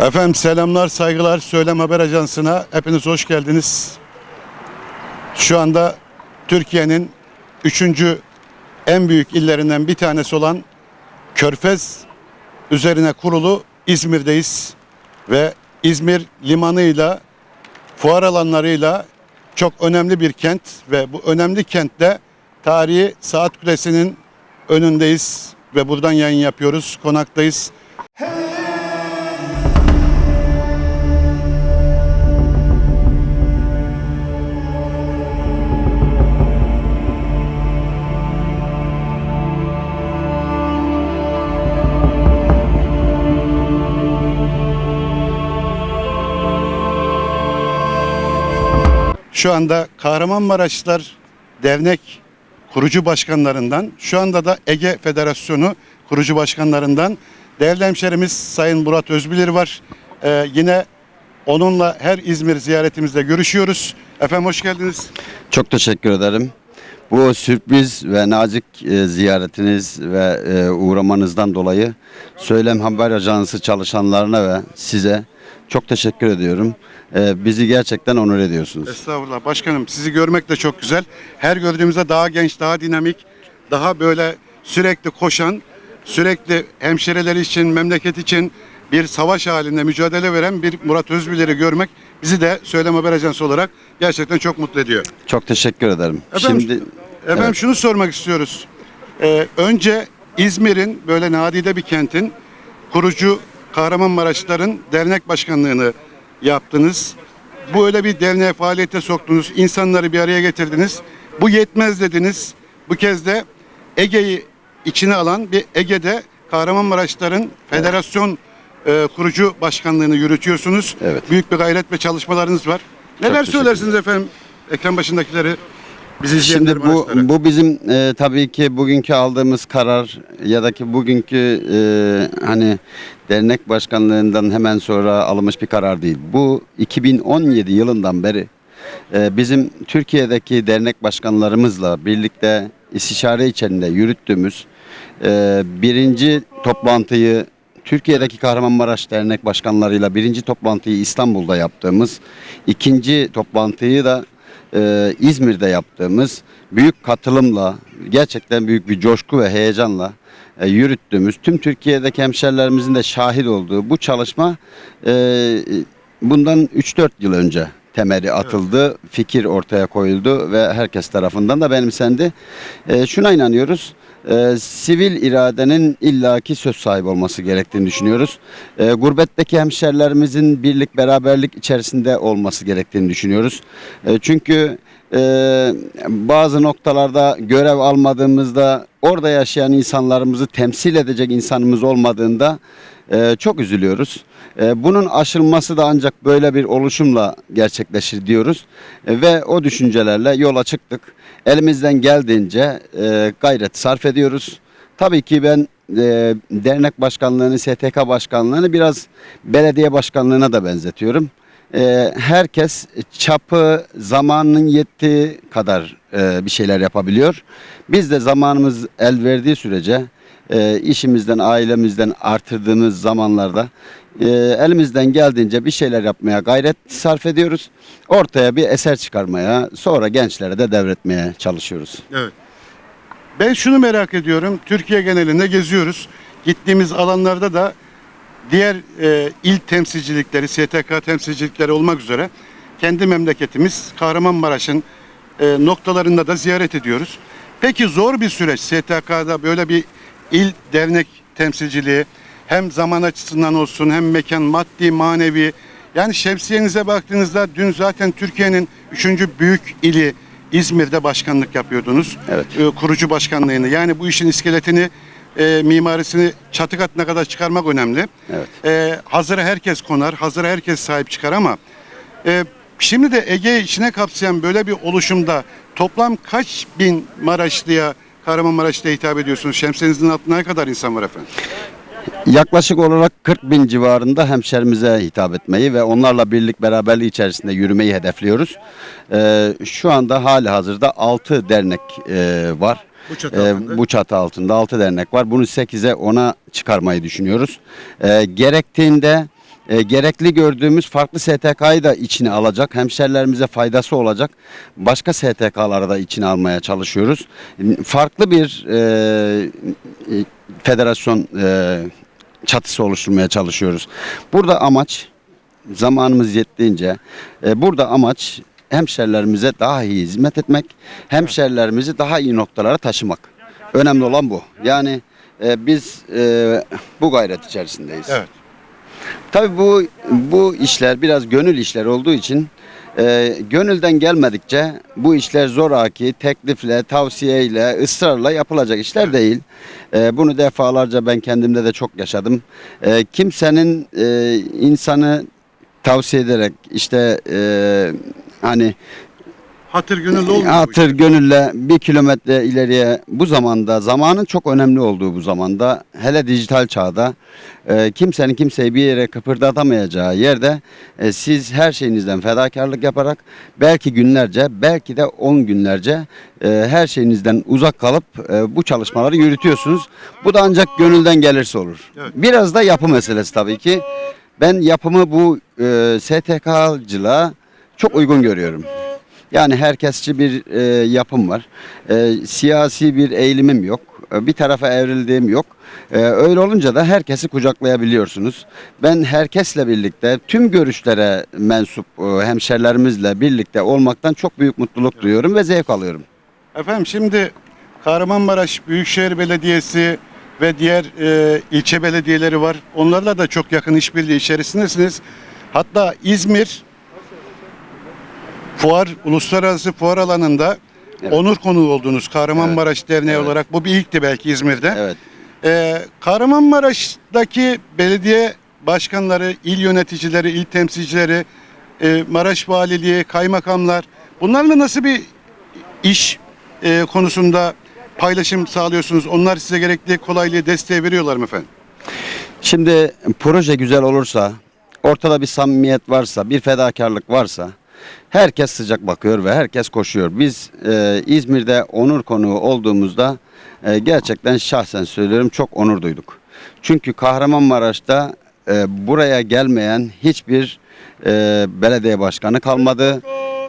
Efendim selamlar, saygılar. Söylem Haber Ajansı'na hepiniz hoş geldiniz. Şu anda Türkiye'nin üçüncü en büyük illerinden bir tanesi olan Körfez üzerine kurulu İzmir'deyiz. Ve İzmir limanıyla, fuar alanlarıyla çok önemli bir kent ve bu önemli kentte tarihi Saat Kulesi'nin önündeyiz ve buradan yayın yapıyoruz. Konaktayız. Şu anda Kahramanmaraşlar Dernek kurucu başkanlarından, şu anda da Ege Federasyonu kurucu başkanlarından değerli hemşerimiz Sayın Murat Özbilir var. Ee, yine onunla her İzmir ziyaretimizde görüşüyoruz. Efendim hoş geldiniz. Çok teşekkür ederim. Bu sürpriz ve nazik e, ziyaretiniz ve e, uğramanızdan dolayı Söylem Haber Ajansı çalışanlarına ve size çok teşekkür ediyorum. E, bizi gerçekten onur ediyorsunuz. Estağfurullah başkanım sizi görmek de çok güzel. Her gördüğümüzde daha genç, daha dinamik, daha böyle sürekli koşan, sürekli hemşereleri için, memleket için bir savaş halinde mücadele veren bir Murat Özbilir'i görmek bizi de Söylem Haber Ajansı olarak gerçekten çok mutlu ediyor. Çok teşekkür ederim. Efendim, Şimdi Efendim Evet. şunu sormak istiyoruz. Ee, önce İzmir'in böyle nadide bir kentin kurucu Kahramanmaraşların dernek başkanlığını yaptınız. Bu öyle bir derneğe faaliyete soktunuz. insanları bir araya getirdiniz. Bu yetmez dediniz. Bu kez de Ege'yi içine alan bir Ege'de Kahramanmaraşların federasyon e, kurucu başkanlığını yürütüyorsunuz. Evet. Büyük bir gayret ve çalışmalarınız var. Neler söylersiniz efendim ekran başındakileri? Bizi Şimdi bu bu bizim e, tabii ki bugünkü aldığımız karar ya da ki bugünkü e, hani dernek başkanlığından hemen sonra alınmış bir karar değil. Bu 2017 yılından beri e, bizim Türkiye'deki dernek başkanlarımızla birlikte istişare içerisinde yürüttüğümüz e, birinci toplantıyı Türkiye'deki Kahramanmaraş Dernek Başkanlarıyla birinci toplantıyı İstanbul'da yaptığımız, ikinci toplantıyı da e, İzmir'de yaptığımız büyük katılımla gerçekten büyük bir coşku ve heyecanla e, yürüttüğümüz tüm Türkiye'deki hemşerilerimizin de şahit olduğu bu çalışma e, bundan 3-4 yıl önce temeli atıldı, fikir ortaya koyuldu ve herkes tarafından da benimsendi. E, şuna inanıyoruz. E, sivil iradenin illaki söz sahibi olması gerektiğini düşünüyoruz. E, gurbetteki hemşerilerimizin birlik beraberlik içerisinde olması gerektiğini düşünüyoruz. E, çünkü e, bazı noktalarda görev almadığımızda orada yaşayan insanlarımızı temsil edecek insanımız olmadığında e, çok üzülüyoruz. E, bunun aşılması da ancak böyle bir oluşumla gerçekleşir diyoruz E, ve o düşüncelerle yola çıktık. Elimizden geldiğince e, gayret sarf ediyoruz. Tabii ki ben e, dernek başkanlığını, STK başkanlığını biraz belediye başkanlığına da benzetiyorum. E, herkes çapı, zamanının yettiği kadar e, bir şeyler yapabiliyor. Biz de zamanımız el verdiği sürece e, işimizden, ailemizden artırdığımız zamanlarda e, elimizden geldiğince bir şeyler yapmaya gayret sarf ediyoruz. Ortaya bir eser çıkarmaya, sonra gençlere de devretmeye çalışıyoruz. Evet. Ben şunu merak ediyorum. Türkiye genelinde geziyoruz. Gittiğimiz alanlarda da diğer e, il temsilcilikleri, STK temsilcilikleri olmak üzere kendi memleketimiz Kahramanmaraş'ın e, noktalarında da ziyaret ediyoruz. Peki zor bir süreç STK'da böyle bir il dernek temsilciliği hem zaman açısından olsun hem mekan maddi manevi yani şemsiyenize baktığınızda dün zaten Türkiye'nin üçüncü büyük ili İzmir'de başkanlık yapıyordunuz. Evet. E, kurucu başkanlığını. Yani bu işin iskeletini, e, mimarisini çatı katına kadar çıkarmak önemli. Evet. E, hazıra herkes konar, hazıra herkes sahip çıkar ama e, şimdi de Ege içine kapsayan böyle bir oluşumda toplam kaç bin Maraşlı'ya, Kahramanmaraşlı'ya hitap ediyorsunuz? Şemsiyenizin altında ne kadar insan var efendim? Yaklaşık olarak 40 bin civarında hemşerimize hitap etmeyi ve onlarla birlik beraberliği içerisinde yürümeyi hedefliyoruz. Ee, şu anda hali hazırda 6 dernek e, var. Bu çatı altında. bu çatı altında 6 dernek var. Bunu 8'e 10'a çıkarmayı düşünüyoruz. Ee, gerektiğinde e, gerekli gördüğümüz farklı STK'yı da içine alacak. Hemşerilerimize faydası olacak. Başka STK'ları da içine almaya çalışıyoruz. Farklı bir e, e, federasyon e, çatısı oluşturmaya çalışıyoruz. Burada amaç zamanımız yettiğince e, burada amaç hemşerilerimize daha iyi hizmet etmek, hemşerilerimizi daha iyi noktalara taşımak. Önemli olan bu. Yani e, biz e, bu gayret içerisindeyiz. Evet. Tabii bu bu işler biraz gönül işler olduğu için e, gönülden gelmedikçe bu işler zoraki, teklifle, tavsiyeyle, ısrarla yapılacak işler değil. E, bunu defalarca ben kendimde de çok yaşadım. E, kimsenin e, insanı tavsiye ederek işte e, hani Hatır gönüllü bu Hatır gönülle bir kilometre ileriye bu zamanda zamanın çok önemli olduğu bu zamanda hele dijital çağda e, kimsenin kimseyi bir yere kıpırdatamayacağı yerde e, siz her şeyinizden fedakarlık yaparak belki günlerce belki de 10 günlerce e, her şeyinizden uzak kalıp e, bu çalışmaları yürütüyorsunuz. Bu da ancak gönülden gelirse olur. Evet. Biraz da yapı meselesi tabii ki. Ben yapımı bu e, STK'cılığa çok uygun görüyorum. Yani herkesçi bir e, yapım var. E, siyasi bir eğilimim yok. E, bir tarafa evrildiğim yok. E, öyle olunca da herkesi kucaklayabiliyorsunuz. Ben herkesle birlikte tüm görüşlere mensup e, hemşerilerimizle birlikte olmaktan çok büyük mutluluk duyuyorum ve zevk alıyorum. Efendim şimdi Kahramanmaraş Büyükşehir Belediyesi ve diğer e, ilçe belediyeleri var. Onlarla da çok yakın işbirliği içerisindesiniz. Hatta İzmir fuar, uluslararası fuar alanında Evet. onur konuğu oldunuz Kahramanmaraş Derneği Evet. olarak. Bu bir ilkti belki İzmir'de. Evet. Ee, Kahramanmaraş'taki belediye başkanları, il yöneticileri, il temsilcileri, e, Maraş Valiliği, kaymakamlar bunlarla nasıl bir iş e, konusunda paylaşım sağlıyorsunuz? Onlar size gerekli kolaylığı, desteği veriyorlar mı efendim? Şimdi proje güzel olursa, ortada bir samimiyet varsa, bir fedakarlık varsa herkes sıcak bakıyor ve herkes koşuyor. Biz e, İzmir'de onur konuğu olduğumuzda e, gerçekten şahsen söylüyorum çok onur duyduk. Çünkü Kahramanmaraş'ta e, buraya gelmeyen hiçbir e, belediye başkanı kalmadı.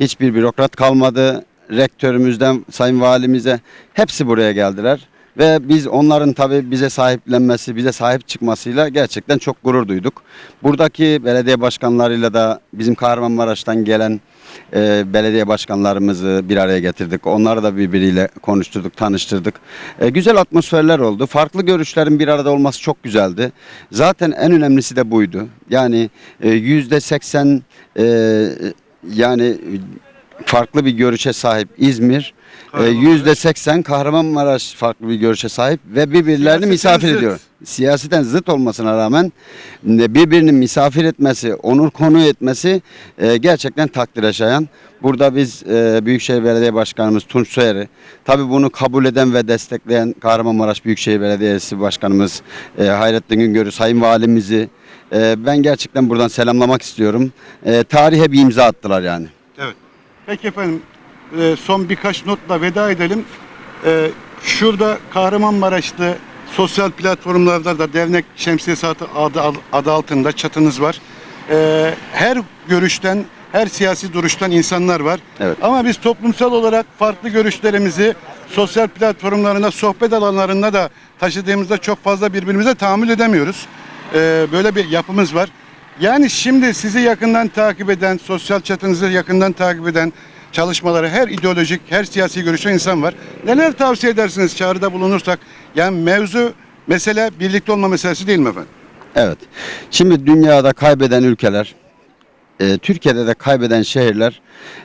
Hiçbir bürokrat kalmadı. Rektörümüzden sayın valimize hepsi buraya geldiler. Ve biz onların tabii bize sahiplenmesi, bize sahip çıkmasıyla gerçekten çok gurur duyduk. Buradaki belediye başkanlarıyla da bizim Kahramanmaraş'tan gelen e, belediye başkanlarımızı bir araya getirdik. Onları da birbiriyle konuşturduk, tanıştırdık. E, güzel atmosferler oldu. Farklı görüşlerin bir arada olması çok güzeldi. Zaten en önemlisi de buydu. Yani e, yüzde seksen e, yani farklı bir görüşe sahip İzmir. e, Kahramanmaraş. Yüzde seksen Kahramanmaraş farklı bir görüşe sahip ve birbirlerini Siyaseten misafir zıt. ediyor. Siyaseten zıt olmasına rağmen e, birbirini misafir etmesi, onur konu etmesi e, gerçekten takdire şayan. Burada biz e, Büyükşehir Belediye Başkanımız Tunç Soyer'i, tabii bunu kabul eden ve destekleyen Kahramanmaraş Büyükşehir Belediyesi Başkanımız e, Hayrettin Güngör'ü, Sayın Valimizi e, ben gerçekten buradan selamlamak istiyorum. E, tarihe bir imza attılar yani. Evet. Peki efendim e, son birkaç notla veda edelim. E, şurada Kahramanmaraş'ta sosyal platformlarda da dernek şemsiyesi adı, adı, altında çatınız var. E, her görüşten, her siyasi duruştan insanlar var. Evet. Ama biz toplumsal olarak farklı görüşlerimizi sosyal platformlarına, sohbet alanlarında da taşıdığımızda çok fazla birbirimize tahammül edemiyoruz. E, böyle bir yapımız var. Yani şimdi sizi yakından takip eden, sosyal çatınızı yakından takip eden çalışmaları her ideolojik, her siyasi görüşen insan var. Neler tavsiye edersiniz çağrıda bulunursak? Yani mevzu mesele birlikte olma meselesi değil mi efendim? Evet. Şimdi dünyada kaybeden ülkeler, e, Türkiye'de de kaybeden şehirler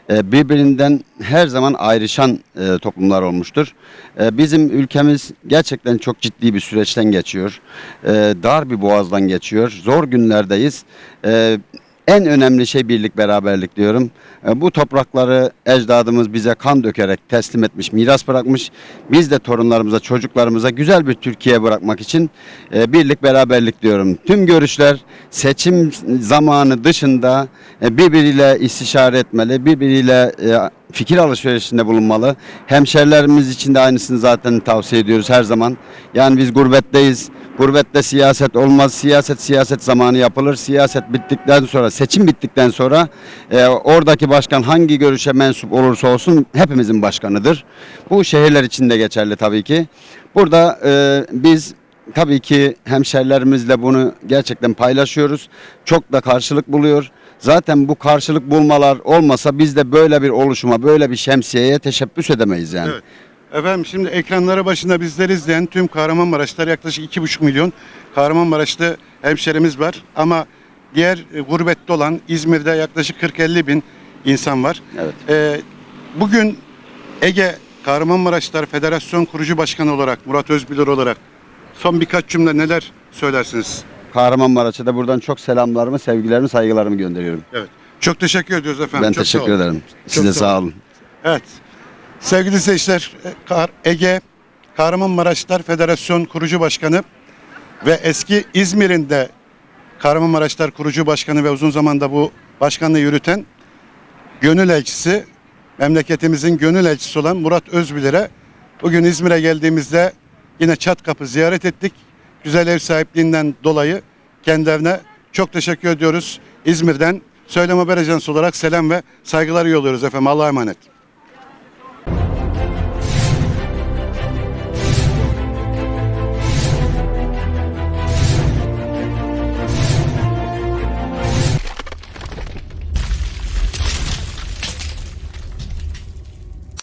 e, birbirinden her zaman ayrışan e, toplumlar olmuştur. E, bizim ülkemiz gerçekten çok ciddi bir süreçten geçiyor. E, dar bir boğazdan geçiyor. Zor günlerdeyiz. E, en önemli şey birlik beraberlik diyorum. E, Bu toprakları ecdadımız bize kan dökerek teslim etmiş, miras bırakmış. Biz de torunlarımıza, çocuklarımıza güzel bir Türkiye bırakmak için e, birlik beraberlik diyorum. Tüm görüşler seçim zamanı dışında e, birbiriyle istişare etmeli, birbiriyle e, fikir alışverişinde bulunmalı. Hemşerilerimiz için de aynısını zaten tavsiye ediyoruz her zaman. Yani biz gurbetteyiz. Gurbette siyaset olmaz. Siyaset siyaset zamanı yapılır. Siyaset bittikten sonra, seçim bittikten sonra e, oradaki başkan hangi görüşe mensup olursa olsun hepimizin başkanıdır. Bu şehirler için de geçerli tabii ki. Burada e, biz tabii ki hemşerilerimizle bunu gerçekten paylaşıyoruz. Çok da karşılık buluyor. Zaten bu karşılık bulmalar olmasa biz de böyle bir oluşuma, böyle bir şemsiyeye teşebbüs edemeyiz yani. Evet. Efendim şimdi ekranlara başında bizleri izleyen tüm Kahramanmaraşlar yaklaşık 2,5 milyon Kahramanmaraşlı hemşerimiz var. Ama diğer e, gurbette olan İzmir'de yaklaşık 40-50 bin insan var. Evet. Ee, bugün Ege Kahramanmaraşlar Federasyon Kurucu Başkanı olarak Murat Özbilir olarak son birkaç cümle neler söylersiniz? Kahramanmaraş'a da buradan çok selamlarımı, sevgilerimi, saygılarımı gönderiyorum. Evet. Çok teşekkür ediyoruz efendim. ben Çok sağ teşekkür olun. ederim. Size sağ olun. Evet. Sevgili seyirciler, Ege Kahramanmaraşlar Federasyon Kurucu Başkanı ve eski İzmir'in de Kahramanmaraşlar Kurucu Başkanı ve uzun zamanda bu başkanlığı yürüten gönül elçisi, memleketimizin gönül elçisi olan Murat Özbilir'e bugün İzmir'e geldiğimizde yine çat kapı ziyaret ettik. Güzel ev sahipliğinden dolayı kendilerine çok teşekkür ediyoruz. İzmir'den Söylem Haber Ajansı olarak selam ve saygılar yolluyoruz efendim. Allah'a emanet.